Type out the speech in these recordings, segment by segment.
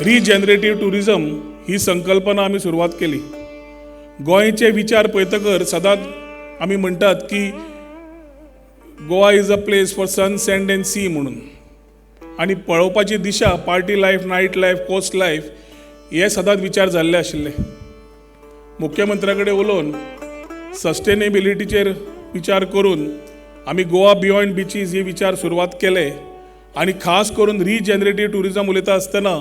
Regenerative tourism ही संकल्पना आम्ही सुरुवात केली. गोंयचे विचार पळयतकर सदांच आमी म्हणटात की Goa is a place for sun sand and sea म्हणून. आनी पळोवपाची दिशा party life night life coast life हे सदांच विचार जाल्ले आशिल्ले मुख्यमंत्र्या कडेन उलोवन सस्टेनेबिलिटीचेर विचार करून आमी गोवा बियॉन्ड बिचीस ही विचार सुरवात केले. आनी खास करून रिजनरेटिव्ह टुरिझम उलयता आसतना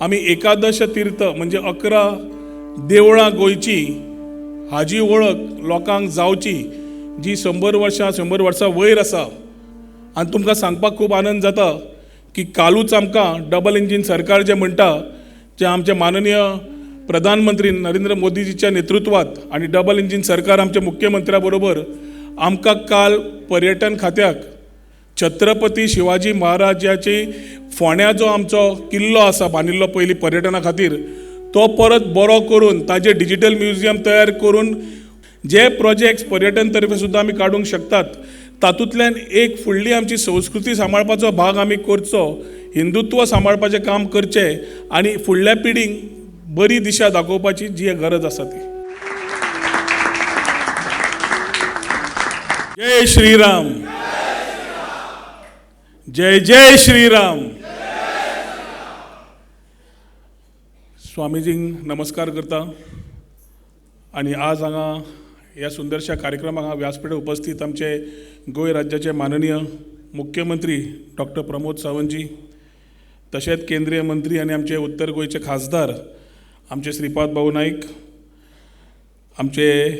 आमी एकादश तीर्थ म्हणजे अकरा देवळां गोंयची हाजी वळख लोकांक जावची जी शंबर वर्सां शंबर वर्सां वयर आसा आनी तुमकां सांगपाक खूब आनंद जाता की कालूच आमकां डबल इंजीन सरकार जें म्हणटा जें आमचे माननीय प्रधानमंत्री नरेंद्र मोदीजीच्या नेतृत्वात आनी डबल इंजीन सरकार आमच्या मुख्यमंत्र्या बरोबर आमकां काल पर्यटन खात्याक छत्रपती शिवाजी महाराजाची फोण्या जो आमचो किल्लो आसा बांदिल्लो पयलीं पर्यटना खातीर तो परत बरो करून ताजे डिजिटल म्युजियम तयार करून जे प्रोजेक्ट्स पर्यटन तर्फे सुद्दां आमी काडूंक शकतात तातूंतल्यान एक फुडली आमची संस्कृती सांबाळपाचो भाग आमी करचो हिंदुत्व सांबाळपाचें काम करचें आनी फुडल्या पिढींक बरी दिशा दाखोवपाची जी गरज आसा ती. जय श्रीराम! जय जय श्रीराम. स्वामीजींक नमस्कार करता. आणि आज हांगा ह्या सुंदरशा कार्यक्रमाक हांगा व्यासपीठ उपस्थित आमचे गोंय राज्याचे माननीय मुख्यमंत्री डॉक्टर प्रमोद सावंतजी तशेंच केंद्रीय मंत्री आनी आमचे उत्तर गोंयचे खासदार आमचे श्रीपाद भाऊ नाईक आमचे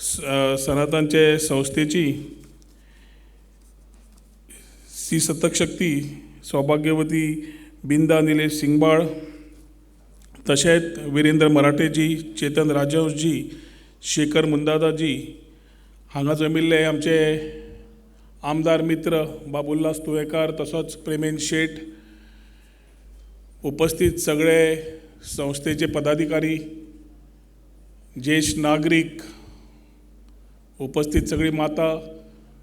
स- सनातनचे संस्थेची श्री सतक शक्ती सौभाग्यवती बिंदा निलेश सिंगबाळ तशेंच विरेंद्र मराठेजी चेतन राजवंशजी शेखर मुंदादाजी हांगा जमिल्ले आमचे आमदार मित्र बाबुल्लास तुवेकार तसोच प्रेमेन शेट उपस्थित सगळे संस्थेचे पदाधिकारी ज्येष्ठ नागरीक उपस्थित सगळी माता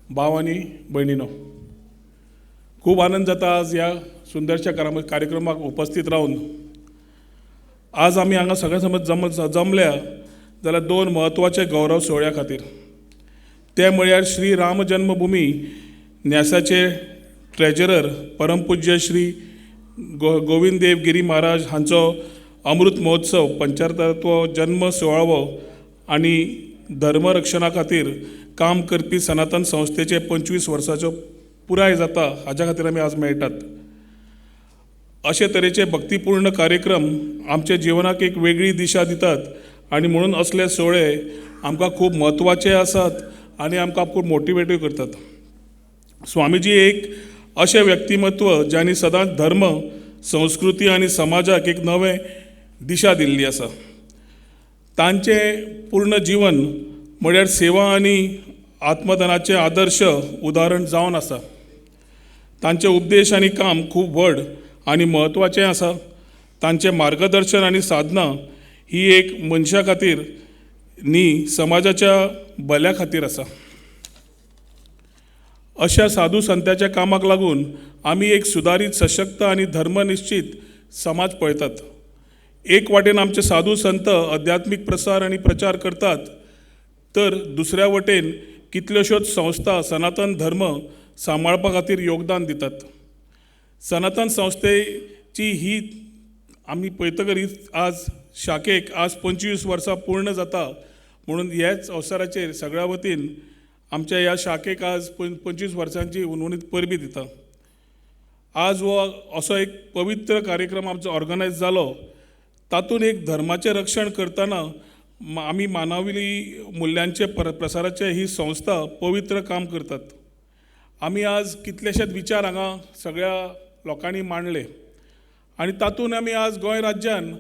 भाव आनी भयणीनो खूब आनंद जाता आज ह्या सुंदरशा कार कार्यक्रमाक उपस्थित रावन आज आमी हांगा सगळ्या समज जम जमल्या जाल्यार दोन म्हत्वाचे गौरव सोहळ्या खातीर ते म्हळ्यार श्री राम जन्मभुमी न्यासाचे ट्रेजरर परमपूज्य श्री गो गोविंद देव गिरी महाराज हांचो अमृत महोत्सव पंचारतत्व जन्म सुवाळो आनी धर्मरक्षणा खातीर काम करपी सनातन संस्थेचे पंचवीस वर्सांचो पुराय जाता हाज्या खातीर आमी आज मेळटात अशे तरेचे भक्तीपूर्ण कार्यक्रम आमच्या जिवनाक एक वेगळी दिशा दितात आणि म्हणून असले सोहळे आमकां खूब म्हत्वाचे आसात आनी आमकां खूब मोटिवेटूय करतात. स्वामीजी एक अशें व्यक्तिमत्व ज्यांनी सदांच धर्म संस्कृती आनी समाजाक एक नवें दिशा दिल्ली आसा. तांचें पूर्ण जीवन म्हळ्यार सेवा आनी आत्मदानाचें आदर्श उदाहरण जावन आसा. तांचे उपदेश आनी काम खूब व्हड आनी म्हत्वाचें आसा तांचें मार्गदर्शन आनी साधना ही एक मनशा खातीर न्ही समाजाच्या भल्या खातीर आसा अशा साधू संतांच्या कामाक लागून आमी एक सुदारीत सशक्त आनी धर्मनिश्चित समाज पळयतात. एक वाटेन आमचे साधू संत अध्यात्मीक प्रसार आनी प्रचार करतात तर दुसऱ्या वटेन कितल्योश्योच संस्था सनातन धर्म सांबाळपा खातीर योगदान दितात. सनातन संस्थेची ही आमी पळयतकर ही आज शाखेक आज पंचवीस वर्सां पूर्ण जाता म्हणून ह्याच अवसराचेर सगळ्या वतीन आमच्या ह्या शाखेक आज पंचवीस वर्सांची उनवणीत परबी दिता. आज हो असो एक पवित्र कार्यक्रम आमचो ऑर्गनायज जालो तातूंत एक धर्माचें रक्षण करतना आमी मानवी मुल्यांचे प्रसाराचे ही संस्था पवित्र काम करतात. आमी आज कितलेशेच विचार हांगा सगळ्या लोकांनी मांडले. आनी तातूंत आमी आज गोंय राज्यान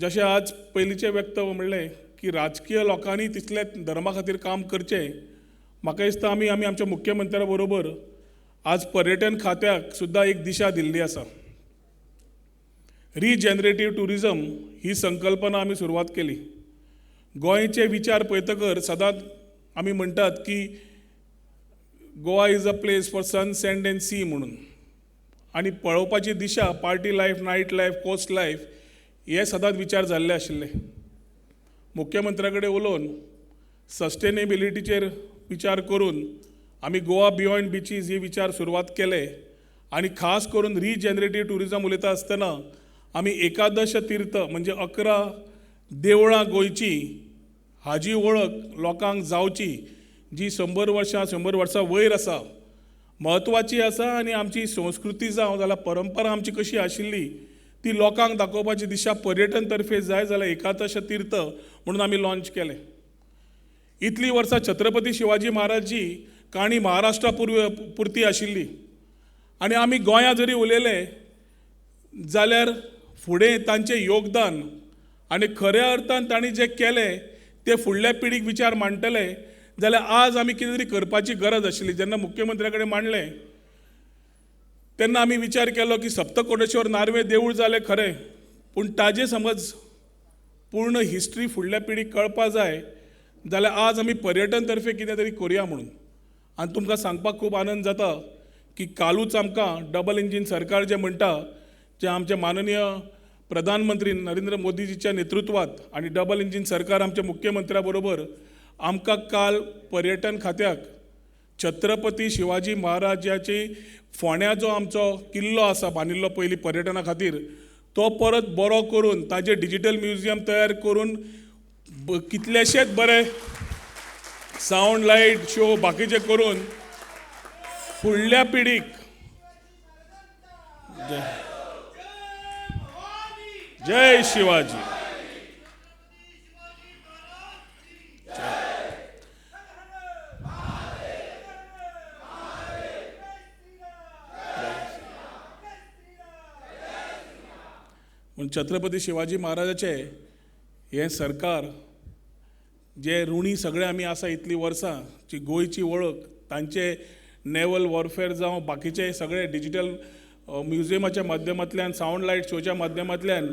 जशें आज पयलींचे वक्तव्य म्हणलें की राजकीय लोकांनी तितले धर्मा खातीर काम करचें. म्हाका दिसता आमी आमी आमच्या मुख्यमंत्र्या बरोबर आज पर्यटन खात्याक सुद्दां एक दिशा दिल्ली आसा. रिजनरेटिव्ह टुरिजम ही संकल्पना आमी सुरवात केली. गोंयचे विचार पळयतकर सदांच आमी म्हणटात की Goa is a place for sun sand and sea म्हणून. आनी पळोवपाची दिशा party life night life coast life हे सदांच विचार जाल्ले आशिल्ले मुख्यमंत्र्या कडेन उलोवन सस्टेनेबिलिटीचेर विचार करून आमी गोवा बियॉंड बिचीस ही विचार सुरवात केले. आनी खास करून रिजेनरेटीव टुरिजम उलयता आसतना आमी एकादश तीर्थ म्हणजे अकरा देवळां गोंयची हाजी वळख लोकांक जावची जी शंबर वर्सां शंबर वर्सां वयर आसा म्हत्वाची आसा आनी आमची संस्कृती जावं जाल्यार परंपरा आमची कशी आशिल्ली ती लोकांक दाखोवपाची दिशा पर्यटन तर्फे जाय जाल्यार एकादश तीर्थ म्हणून आमी लॉन्च केलें. इतलीं वर्सां छत्रपती शिवाजी महाराजची काणी महाराष्ट्रा पुर्व पुरती आशिल्ली. आनी आमी गोंया जरी उलयले जाल्यार फुडें तांचें योगदान आनी खऱ्या अर्थान तांणी जें केलें तें फुडल्या पिढीक विचार मांडटले जाल्यार आज आमी कितें तरी करपाची गरज आशिल्ली जेन्ना मुख्यमंत्र्या कडेन मांडलें तेन्ना आमी विचार केलो की सप्तकोटेश्वर नार्वे देवूळ जालें खरें पूण ताजे समज पूर्ण हिस्ट्री फुडल्या पिढीक कळपा जाय जाल्यार आज आमी पर्यटन तर्फे कितें तरी करुया म्हणून. आनी तुमकां सांगपाक खूब आनंद जाता की कालूच आमकां डबल इंजीन सरकार जें म्हणटा जें आमचे माननीय प्रधानमंत्री नरेंद्र मोदीजीच्या नेतृत्वात आनी डबल इंजीन सरकार आमच्या मुख्यमंत्र्या बरोबर आमकां काल पर्यटन खात्याक छत्रपती शिवाजी महाराजाची फोण्या जो आमचो किल्लो आसा बांदिल्लो पयलीं पर्यटना खातीर तो परत बरो करून ताजें डिजिटल म्युजियम तयार करून कितलेशेच बरे सावंड लायट शो बाकीचे करून फुडल्या पिढीक जय शिवाजी. पण छत्रपती शिवाजी महाराजाचे हे सरकार जे ऋणी सगळे आमी आसा इतलीं वर्सां जी गोंयची वळख तांचे नेवल वॉरफेअर जावं बाकीचे सगळे डिजिटल म्युझियमाच्या माध्यमांतल्यान सावंड लायट शोच्या माध्यमांतल्यान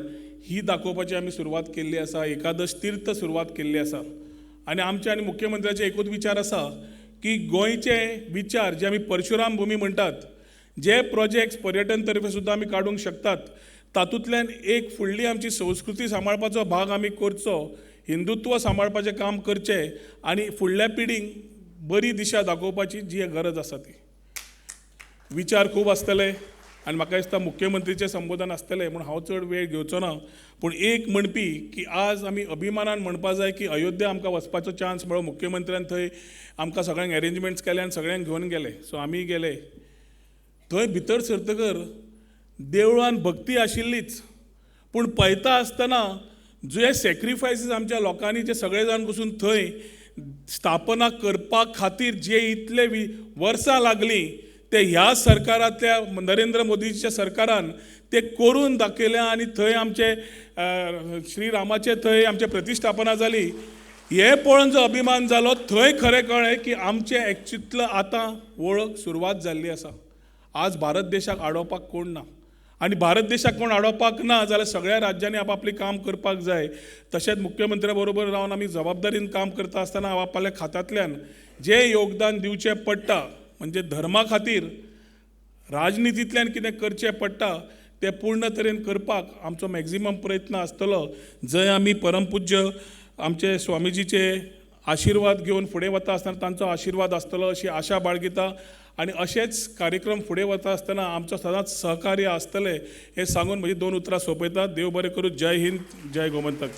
ही दाखोवपाची आमी सुरवात केल्ली आसा एकादश तीर्थ सुरवात केल्ली आसा आनी आमचे आनी मुख्यमंत्र्याचे एकूच विचार आसा की गोंयचे विचार जे आमी परशुराम भुमी म्हणटात जे प्रोजेक्ट्स पर्यटन तर्फे सुद्दां आमी काडूंक शकतात तातूंतल्यान एक फुडली आमची संस्कृती सांबाळपाचो भाग आमी करचो हिंदुत्व सांबाळपाचें काम करचें आनी फुडल्या पिढीक बरी दिशा दाखोवपाची जी गरज आसा ती. विचार खूब आसतले आनी म्हाका दिसता मुख्यमंत्रीचें संबोधन आसतलें म्हूण हांव चड वेळ घेवचो ना पूण एक म्हणपी की आज आमी अभिमानान म्हणपा जाय की अयोध्या आमकां वचपाचो चान्स मेळ्ळो मुख्यमंत्र्यान थंय आमकां सगळ्यांक अरेंजमेंट्स केले आनी सगळ्यांक घेवन गेले. सो आमी गेले. थंय भितर सरतकर देवळान भक्ती आशिल्लीच. पूण पळयता आसतना जे सॅक्रिफायसीस आमच्या लोकांनी जे सगळे जाण बसून थंय स्थापना करपा खातीर जे इतले वि वर्सां लागलीं ते ह्या सरकारांतल्या नरेंद्र मोदीच्या सरकारान ते करून दाखयल्या आनी थंय आमचे श्रीरामाचे थंय आमचे प्रतिश्ठापना जाली. हे पळोवन जो अभिमान जालो थंय खरें कळ्ळें की आमचे एक्चुतलो आतां वळख सुरवात जाल्ली आसा. आज भारत देशाक आडोवपाक कोण ना? आनी भारत देशाक कोण आडोवपाक ना जाल्यार सगळ्या राज्यांनी आपापलें काम करपाक जाय. तशेंच मुख्यमंत्र्या बरोबर रावन आमी जबाबदारीन काम करता आसतना आपापल्या खात्यांतल्यान जें योगदान दिवचें पडटा म्हणजे धर्मा खातीर राजनितींतल्यान कितें करचें पडटा तें पूर्ण तरेन करपाक आमचो मॅक्झिमम प्रयत्न आसतलो. जंय आमी परमपूज्य आमचे स्वामीजीचे आशिर्वाद घेवन फुडें वता आसतना तांचो आशिर्वाद आसतलो अशी आशा बाळगिता. आनी अशेच कार्यक्रम फुडें वता आसतना आमचो सदांच सहकार्य आसतलें हें सांगून म्हजी दोन उतरां सोंपयतात देव बरें करूं. जय हिंद जय गोमंतक.